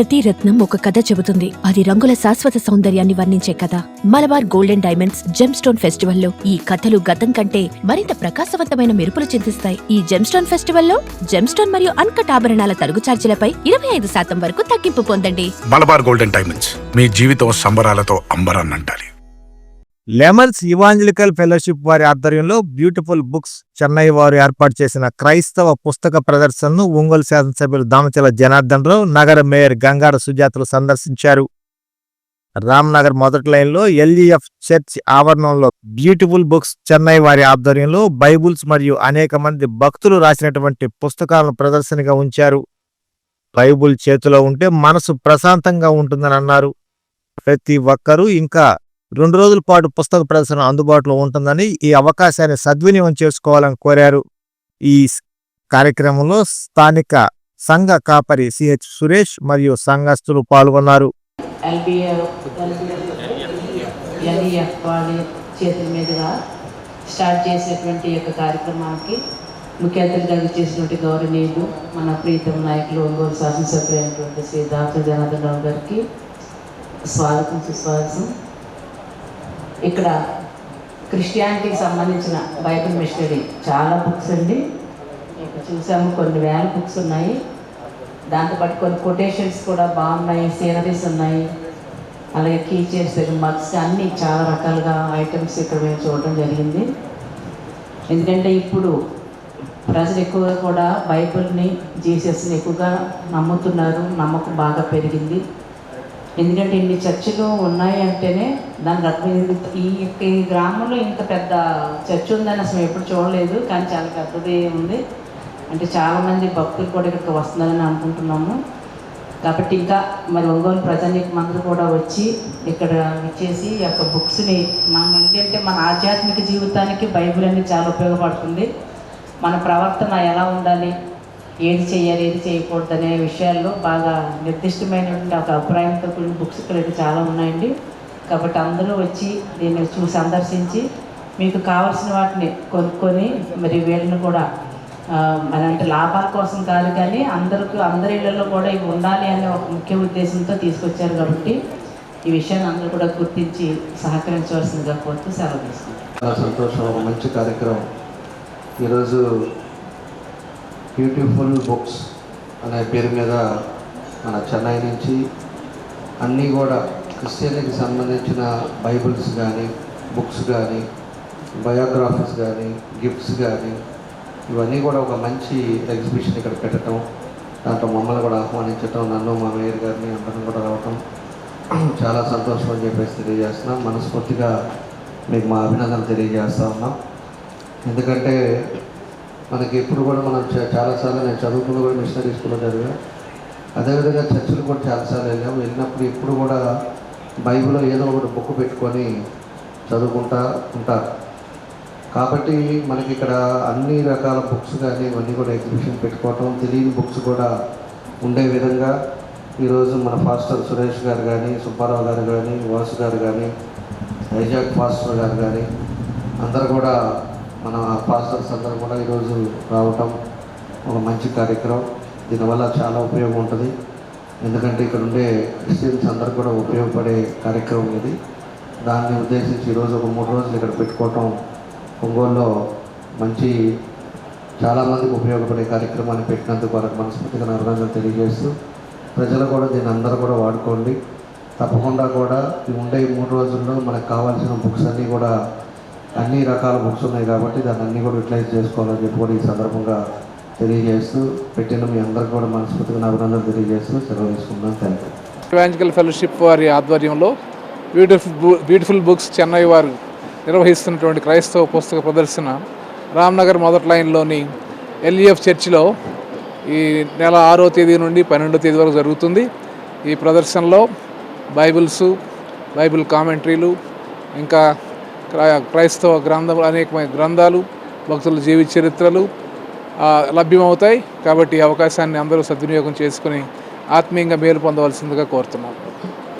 ప్రతి రత్నం ఒక కథ చెబుతుంది. అది రంగుల శాశ్వత సౌందర్యాన్ని వర్ణించే కథ. Malabar golden diamonds gem stone ఫెస్టివల్లో ఈ కథలు గతం కంటే మరింత ప్రకాశవంతమైన మెరుపులు చిందిస్తాయి. ఈ జెమ్ స్టోన్ ఫెస్టివల్లో జెమ్ స్టోన్ మరియు అన్కట్ ఆభరణాల తరుగు ఛార్జీలపై ఇరవై ఐదు శాతం వరకు తగ్గింపు పొందండి. మలబార్ గోల్డెన్ డైమండ్స్ మీ జీవితం సంబరాలతో అంబరాన్నంటాలి. లెమన్స్ ఇవాంజలికల్ ఫెలోషిప్ వారి ఆధ్వర్యంలో బ్యూటిఫుల్ బుక్స్ చెన్నై వారు ఏర్పాటు చేసిన క్రైస్తవ పుస్తక ప్రదర్శనను ఒంగోలు శాసనసభ్యులు దామచల జనార్దన్ రావు నగర మేయర్ గంగార సుజాతలు సందర్శించారు. రామ్నగర్ మొదటి లైన్లో ఎల్ఈఎఫ్ చర్చ్ ఆవరణంలో బ్యూటిఫుల్ బుక్స్ చెన్నై వారి ఆధ్వర్యంలో బైబుల్స్ మరియు అనేక మంది భక్తులు రాసినటువంటి పుస్తకాలను ప్రదర్శనగా ఉంచారు. బైబుల్ చేతిలో ఉంటే మనసు ప్రశాంతంగా ఉంటుందని అన్నారు. ప్రతి ఒక్కరూ ఇంకా రెండు రోజుల పాటు పుస్తక ప్రదర్శన అందుబాటులో ఉంటుందని ఈ అవకాశాన్ని సద్వినియోగం చేసుకోవాలని కోరారు. ఈ కార్యక్రమంలో స్థానిక సంఘ కాపరి సిహెచ్ సురేష్ మరియు సంఘస్థులు పాల్గొన్నారు. చేతుల మీదుగా స్టార్ట్ చేసేటువంటి యొక్క కార్యక్రమానికి ముఖ్య అతిథిగా చేసినటువంటి గౌరవనీయులు మన ప్రీతం నాయకులు ఒంగోలు శాసనసభ్యులైనటువంటి శ్రీ డాక్టర్ జనార్దన్ రావు గారికి స్వాగతం సుస్వాగతం. ఇక్కడ క్రిస్టియానిటీకి సంబంధించిన బైబిల్ మిషనరీ చాలా బుక్స్ అండి. ఇక్కడ చూసాము కొన్ని వేల బుక్స్ ఉన్నాయి. దాంతోపాటు కొన్ని కొటేషన్స్ కూడా బాగున్నాయి సీనరీస్ ఉన్నాయి. అలాగే కీచర్స్ మగ్స్ అన్నీ చాలా రకాలుగా ఐటమ్స్ ఇక్కడ మేము చూడడం జరిగింది. ఎందుకంటే ఇప్పుడు ప్రజలు ఎక్కువగా కూడా బైబిల్ని జీసస్ని ఎక్కువగా నమ్ముతున్నారు. నమ్మకం బాగా పెరిగింది. ఎందుకంటే ఇన్ని చర్చిలు ఉన్నాయి అంటేనే దానికి అర్థం ఈ ఈ గ్రామంలో ఇంత పెద్ద చర్చ్ ఉందని అసలు ఎప్పుడు చూడలేదు కానీ చాలా పెద్దది ఉంది. అంటే చాలామంది భక్తులు కూడా ఇక్కడికి వస్తున్నారని అనుకుంటున్నాము. కాబట్టి ఇంకా మరి ఒంగోలు ప్రజానికి మందరూ కూడా వచ్చి ఇక్కడ ఇచ్చేసి ఈ యొక్క బుక్స్ని మనం ఏంటంటే మన ఆధ్యాత్మిక జీవితానికి బైబిల్ అనేది చాలా ఉపయోగపడుతుంది. మన ప్రవర్తన ఎలా ఉండాలి ఏది చేయాలి ఏది చేయకూడదు అనే విషయాల్లో బాగా నిర్దిష్టమైనటువంటి ఒక అభిప్రాయంతో కూడిన బుక్స్ ఇక్కడ అయితే చాలా ఉన్నాయండి. కాబట్టి అందరూ వచ్చి దీన్ని చూసి సందర్శించి మీకు కావాల్సిన వాటిని కొనుక్కొని మరి వీళ్ళని కూడా ఆ, మన అంటే లాభాల కోసం కాదు కానీ అందరికి అందరి ఇళ్ళలో కూడా ఇవి ఉండాలి అనే ఒక ముఖ్య ఉద్దేశంతో తీసుకొచ్చారు కాబట్టి ఈ విషయాన్ని అందరూ కూడా గుర్తించి సహకరించవలసిందిగా కోరుతూ సెలవు తీసుకుంటాం చాలా సంతోషం మంచి కార్యక్రమం. ఈరోజు బ్యూటిఫుల్ బుక్స్ అనే పేరు మీద మన చెన్నై నుంచి అన్నీ కూడా క్రిస్టియన్కి సంబంధించిన బైబిల్స్ కానీ బుక్స్ కానీ బయోగ్రాఫీస్ కానీ గిఫ్ట్స్ కానీ ఇవన్నీ కూడా ఒక మంచి ఎగ్జిబిషన్ ఇక్కడ పెట్టడం దాంట్లో మమ్మల్ని కూడా ఆహ్వానించడం నన్ను మా మేయర్ గారిని అందరం కూడా రావటం చాలా సంతోషం అని చెప్పేసి తెలియజేస్తున్నాం. మనస్ఫూర్తిగా మీకు మా అభినందన తెలియజేస్తా ఉన్నాం. ఎందుకంటే మనకి ఎప్పుడు కూడా మనం చాలాసార్లు నేను చదువుకున్న కూడా మిషనరీ స్కూల్లో చదివా అదేవిధంగా చర్చిలు కూడా చాలాసార్లు వెళ్ళాం వెళ్ళినప్పుడు ఎప్పుడు కూడా బైబిల్లో ఏదో ఒకటి బుక్ పెట్టుకొని చదువుకుంటా ఉంటారు. కాబట్టి మనకి ఇక్కడ అన్ని రకాల బుక్స్ కానీ ఇవన్నీ కూడా ఎగ్జిబిషన్ పెట్టుకోవటం తెలియని బుక్స్ కూడా ఉండే విధంగా ఈరోజు మన ఫాస్టర్ సురేష్ గారు కానీ సుబ్బారావు గారు కానీ వాసు గారు కానీ వైజాగ్ ఫాస్టర్ గారు కానీ అందరు కూడా మన పాస్టర్స్ అందరూ కూడా ఈరోజు రావటం ఒక మంచి కార్యక్రమం. దీనివల్ల చాలా ఉపయోగం ఉంటుంది. ఎందుకంటే ఇక్కడ ఉండే క్రిస్టియన్స్ అందరు కూడా ఉపయోగపడే కార్యక్రమం ఇది. దాన్ని ఉద్దేశించి ఈరోజు ఒక మూడు రోజులు ఇక్కడ పెట్టుకోవటం ఒంగోలులో మంచి చాలామందికి ఉపయోగపడే కార్యక్రమాన్ని పెట్టినందుకు వారికి మనస్ఫూర్తిగా అభినందనలు తెలియజేస్తూ ప్రజలు కూడా దీన్ని అందరూ కూడా వాడుకోండి. తప్పకుండా కూడా ఉండే ఈ మూడు రోజుల్లో మనకు కావాల్సిన బుక్స్ అన్నీ కూడా అన్ని రకాల బుక్స్ ఉన్నాయి కాబట్టి దాన్ని అన్నీ కూడా యూటిలైజ్ చేసుకోవాలని చెప్పి కూడా ఈ సందర్భంగా తెలియజేస్తూ పెట్టిన మీ అందరికీ కూడా మనస్ఫూర్తిగా అభినందనలు తెలియజేస్తూ సెలవు తీసుకుందాం థ్యాంక్ యూ ఇవాంజికల్ ఫెలోషిప్ వారి ఆధ్వర్యంలో బ్యూటిఫుల్ బ్యూటిఫుల్ బుక్స్ చెన్నై వారు నిర్వహిస్తున్నటువంటి క్రైస్తవ పుస్తక ప్రదర్శన రామ్నగర్ మొదటి లైన్లోని ఎల్ఈఎఫ్ చర్చిలో ఈ నెల ఆరో తేదీ నుండి పన్నెండో తేదీ వరకు జరుగుతుంది. ఈ ప్రదర్శనలో బైబిల్స్ బైబిల్ కామెంటరీలు ఇంకా క్రైస్తవ గ్రంథాలు అనేకమైన గ్రంథాలు భక్తుల జీవిత చరిత్రలు లభ్యమవుతాయి. కాబట్టి ఈ అవకాశాన్ని అందరూ సద్వినియోగం చేసుకుని ఆత్మీయంగా మేలు పొందవలసిందిగా కోరుతున్నాం.